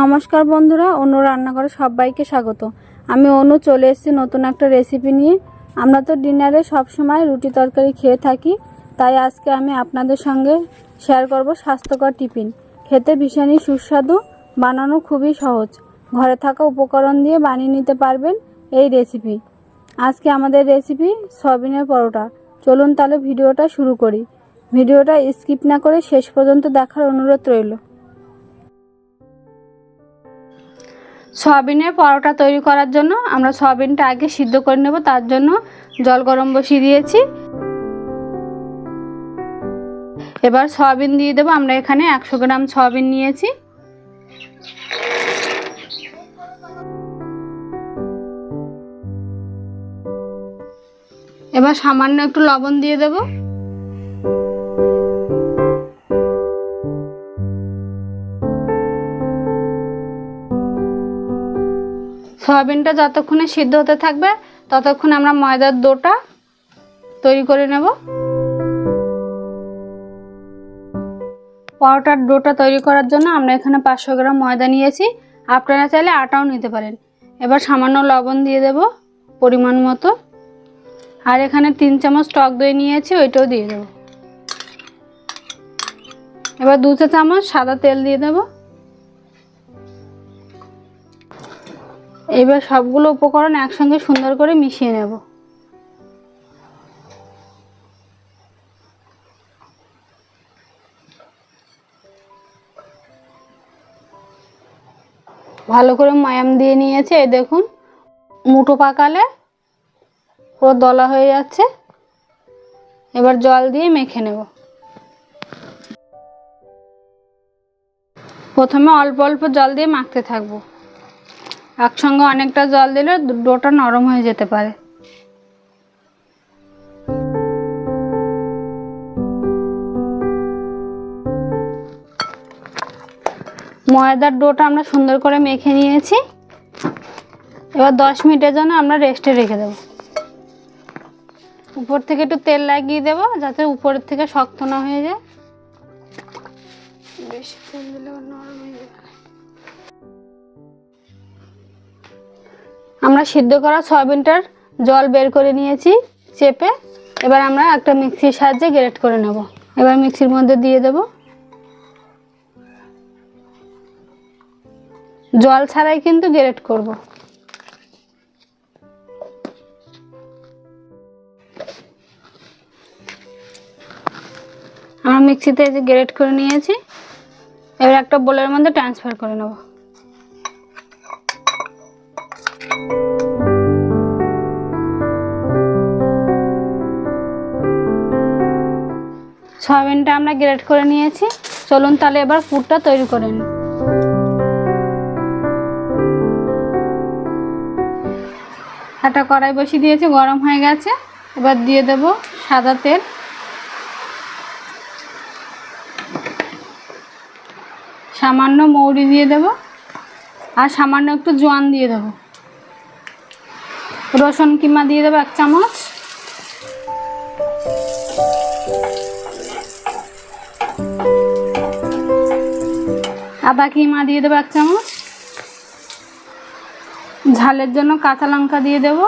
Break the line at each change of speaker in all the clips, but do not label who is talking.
নমস্কার বন্ধুরা, অনু রান্নাঘরে সবাইকে স্বাগত। আমি অনু চলে এসেছি নতুন একটা রেসিপি নিয়ে। আমরা তো ডিনারে সব সময় রুটি তরকারি খেয়ে থাকি, তাই আজকে আমি আপনাদের সঙ্গে শেয়ার করব স্বাস্থ্যকর টিফিন। খেতে ভীষণই সুস্বাদু, বানানো খুবই সহজ। ঘরে থাকা উপকরণ দিয়ে বানিয়ে নিতে পারবেন এই রেসিপি আজকে আমাদের রেসিপি সয়াবিনের পরোটা। চলুন তাহলে ভিডিওটা শুরু করি। ভিডিওটা স্কিপ না করে শেষ পর্যন্ত দেখার অনুরোধ রইল। সয়াবিনের পরোটা তৈরি করার জন্য আমরা সয়াবিনটা আগে সিদ্ধ করে নেব, তার জন্য জল গরম বসিয়ে দিয়েছি। এবার সয়াবিন দিয়ে দেবো, আমরা এখানে একশো গ্রাম সয়াবিন নিয়েছি। এবার সামান্য একটু লবণ দিয়ে দেবো। সয়াবিনটা যতক্ষণে সিদ্ধ হতে থাকবে, ততক্ষণ আমরা ময়দার ডোটা তৈরি করে নেব। পরোটার ডোটা তৈরি করার জন্য আমরা এখানে পাঁচশো গ্রাম ময়দা নিয়েছি। আপনারা চাইলে আটাও নিতে পারেন। এবার সামান্য লবণ দিয়ে দেব পরিমাণ মতো। আর এখানে তিন চামচ টক দই নিয়েছি, ওইটাও দিয়ে দেবো। এবার দু চা চামচ সাদা তেল দিয়ে দেবো। এবার সবগুলো উপকরণ একসঙ্গে সুন্দর করে মিশিয়ে নেব। ভালো করে ময়াম দিয়ে নিয়েছে, এই দেখুন, মুঠো পাকালে পুরো দলা হয়ে যাচ্ছে। এবার জল দিয়ে মেখে নেব। প্রথমে অল্প অল্প জল দিয়ে মাখতে থাকব। একসঙ্গে অনেকটা জল দিলে ডোটা নরম হয়ে যেতে পারে। ময়দার ডোটা আমরা সুন্দর করে মেখে নিয়েছি। এবার দশ মিনিটের জন্য আমরা রেস্টে রেখে দেবো। উপর থেকে একটু তেল লাগিয়ে দেবো যাতে উপরের থেকে শক্ত না হয়ে যায়। বেশি তেল দিলে নরম হয়ে যাবে। আমরা সিদ্ধ করা সয়াবিনটার জল বের করে নিয়েছি, চেপে। এবার আমরা একটা মিক্সির সাহায্যে গ্রেট করে নেব। এবার মিক্সির মধ্যে দিয়ে দেব। জল ছাড়াই কিন্তু গ্রেট করব। আমরা মিক্সিতে যে গ্রেট করে নিয়েছি, এবার একটা বোলের মধ্যে ট্রান্সফার করে নেব। সয়াবিনটা আমরা গ্রেট করে নিয়েছি। চলুন তাহলে এবার পুরটা তৈরি করে নিই। একটা কড়াই বসিয়ে দিয়েছি, গরম হয়ে গেছে। এবার দিয়ে দেব সাদা তেল। সামান্য মৌরি দিয়ে দেব আর সামান্য একটু জোয়ান দিয়ে দেব। রসুন কিমা দিয়ে দেবো এক চামচ। আদা কিমা দিয়ে দেবো এক চামচ। ঝালের জন্য কাঁচা লঙ্কা দিয়ে দেবো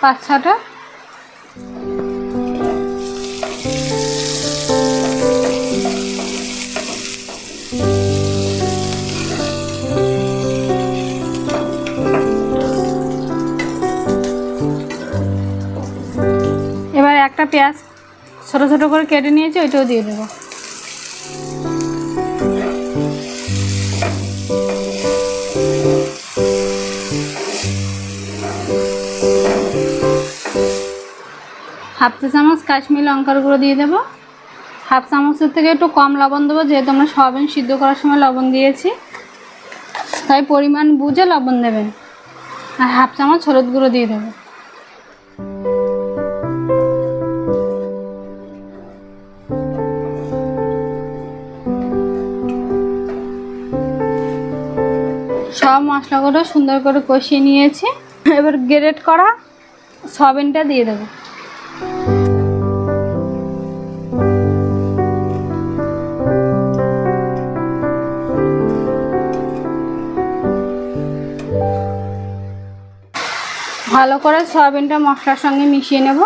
পাঁচ ছটা। এবার একটা পেঁয়াজ ছোট ছোট করে কেটে নিয়েছি, ওইটাও দিয়ে দেবো। হাফ চা চামচ কাশ্মীর লঙ্কার গুঁড়ো দিয়ে দেবো। হাফ চামচের থেকে একটু কম লবণ দেবো, যেহেতু আমরা সয়াবিন সিদ্ধ করার সময় লবণ দিয়েছি। তাই পরিমাণ বুঝে লবণ দেবেন। আর হাফ চামচ হলুদ গুঁড়ো দিয়ে দেবো। সব মশলাগুলো সুন্দর করে কষিয়ে নিয়েছি। এবার গ্রেট করা সয়াবিনটা দিয়ে দেবো। ভালো করে সয়াবিনটা মশলার সঙ্গে মিশিয়ে নেব।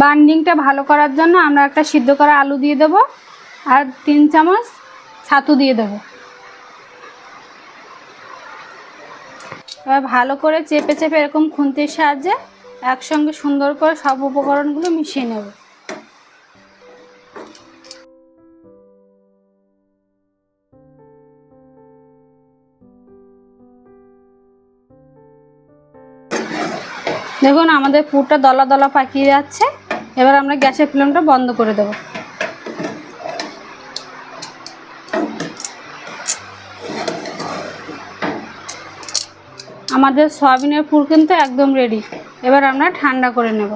বান্ডিংটা ভালো করার জন্য আমরা একটা সিদ্ধ করা আলু দিয়ে দেব আর তিন চামচ ছাতু দিয়ে দেব। এবার ভালো করে চেপে চেপে এরকম খুন্তির সাহায্যে একসঙ্গে সুন্দর করে সব উপকরণগুলো মিশিয়ে নেব। দেখুন, আমাদের পুরটা দলা দলা পাকিয়ে যাচ্ছে। এবার আমরা গ্যাসের ফ্লেমটা বন্ধ করে দেব। আমাদের সয়াবিনের পুর কিন্তু একদম রেডি এবার আমরা ঠান্ডা করে নেব।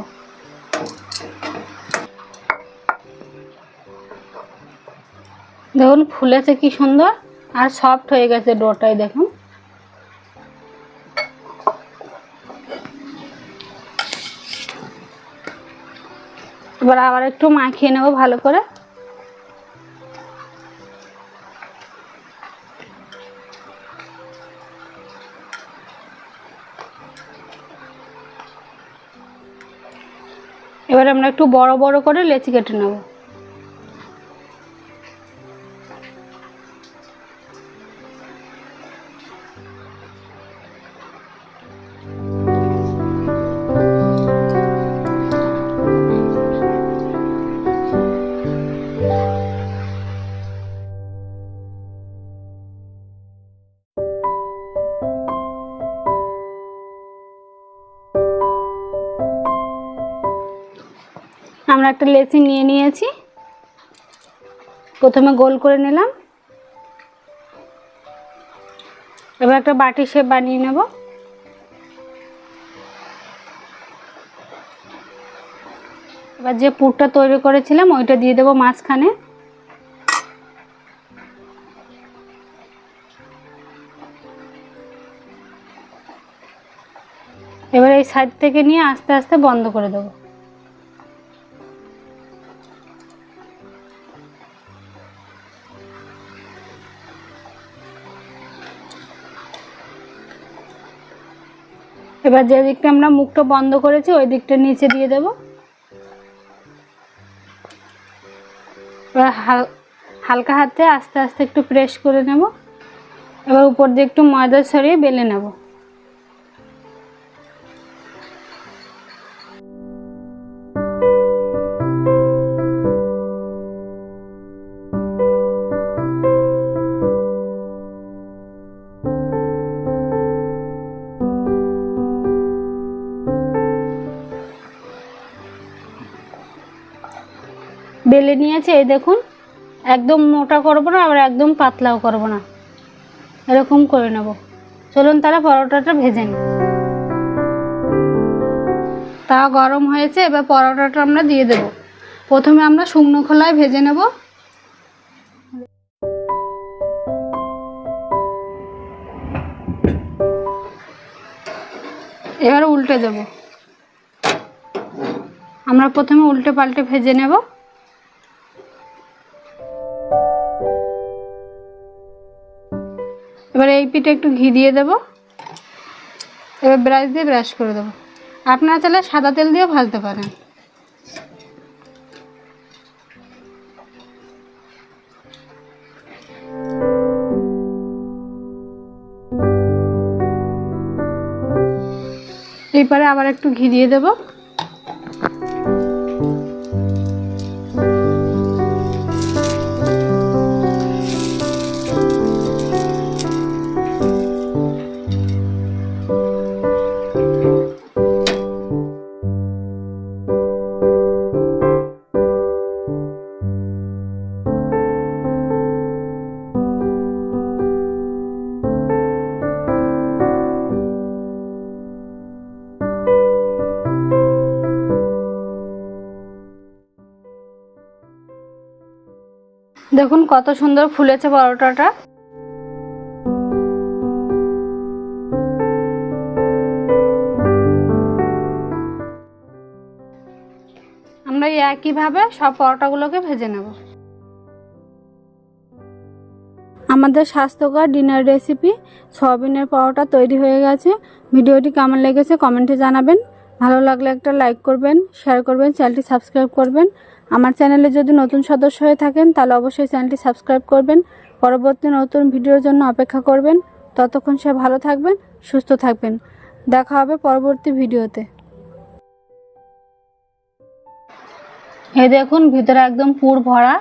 দেখুন, ফুলেছে কি সুন্দর, আর সফট হয়ে গেছে ডোটাই দেখুন। এবার আবার একটু মাখিয়ে নেব ভালো করে। এবার আমরা একটু বড় বড় করে লেচি কেটে নেব। আমরা একটা লেচি নিয়ে নিয়েছি। প্রথমে গোল করে নিলাম। এবার একটা বাটি শেপ বানিয়ে নেব। এবার যে পুরটা তৈরি করেছিলাম, ওইটা দিয়ে দেবো মাঝখানে। এবার এই সাইড থেকে নিয়ে আস্তে আস্তে বন্ধ করে দেবো। এবার যে দিকটা আমরা মুখটা বন্ধ করেছি, ওই দিকটা নিচে দিয়ে দেব। এবার হাল- হালকা হাতে আস্তে আস্তে একটু প্রেস করে নেব। এবার উপর দিয়ে একটু ময়দা ছড়িয়ে বেলে নেব। বেলে নিয়েছে, এই দেখুন, একদম মোটা করব না, আবার একদম পাতলাও করব না। এরকম করে নেব। চলুন তারা পরোটাটা ভেজে নিই। তা গরম হয়েছে, এবার পরোটাটা আমরা দিয়ে দেব। প্রথমে আমরা শুকনো খোলায় ভেজে নেব। এবার উল্টে দেব। আমরা প্রথমে উল্টে পাল্টে ভেজে নেব। এবার এই পিঠে একটু ঘি দিয়ে দেব। এবার ব্রাশ দিয়ে ব্রাশ করে দেবো। আপনারা চাইলে সাদা তেল দিয়েও ভাজতে পারেন। এরপরে আবার একটু ঘি দিয়ে দেবো। দেখুন কত সুন্দর ফুলেছে পরোটাটা। আমরা একইভাবে সব পরোটাগুলোকে ভেজে নেব। আমাদের স্বাস্থ্যকর ডিনার রেসিপি সয়াবিনের পরোটা তৈরি হয়ে গেছে। ভিডিওটি কেমন লেগেছে কমেন্টে জানাবেন। ভালো লাগলে একটা লাইক করবেন, শেয়ার করবেন, চ্যানেলটি সাবস্ক্রাইব করবেন। আমার চ্যানেলে যদি নতুন সদস্য হয়ে থাকেন, তাহলে অবশ্যই চ্যানেলটি সাবস্ক্রাইব করবেন। পরবর্তী নতুন ভিডিওর জন্য অপেক্ষা করবেন। ততক্ষণ সে ভালো থাকবেন, সুস্থ থাকবেন। দেখা হবে পরবর্তী ভিডিওতে। এই দেখুন, ভিতরে একদম পুর ভরা।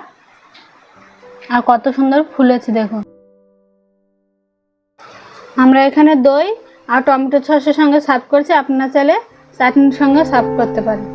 আর কত সুন্দর ফুলেছে, দেখুন। আমরা এখানে দই আর টমেটো সসের সঙ্গে সার্ভ করছি। আপনারা চাইলে চাটনির সঙ্গে সার্ভ করতে পারেন।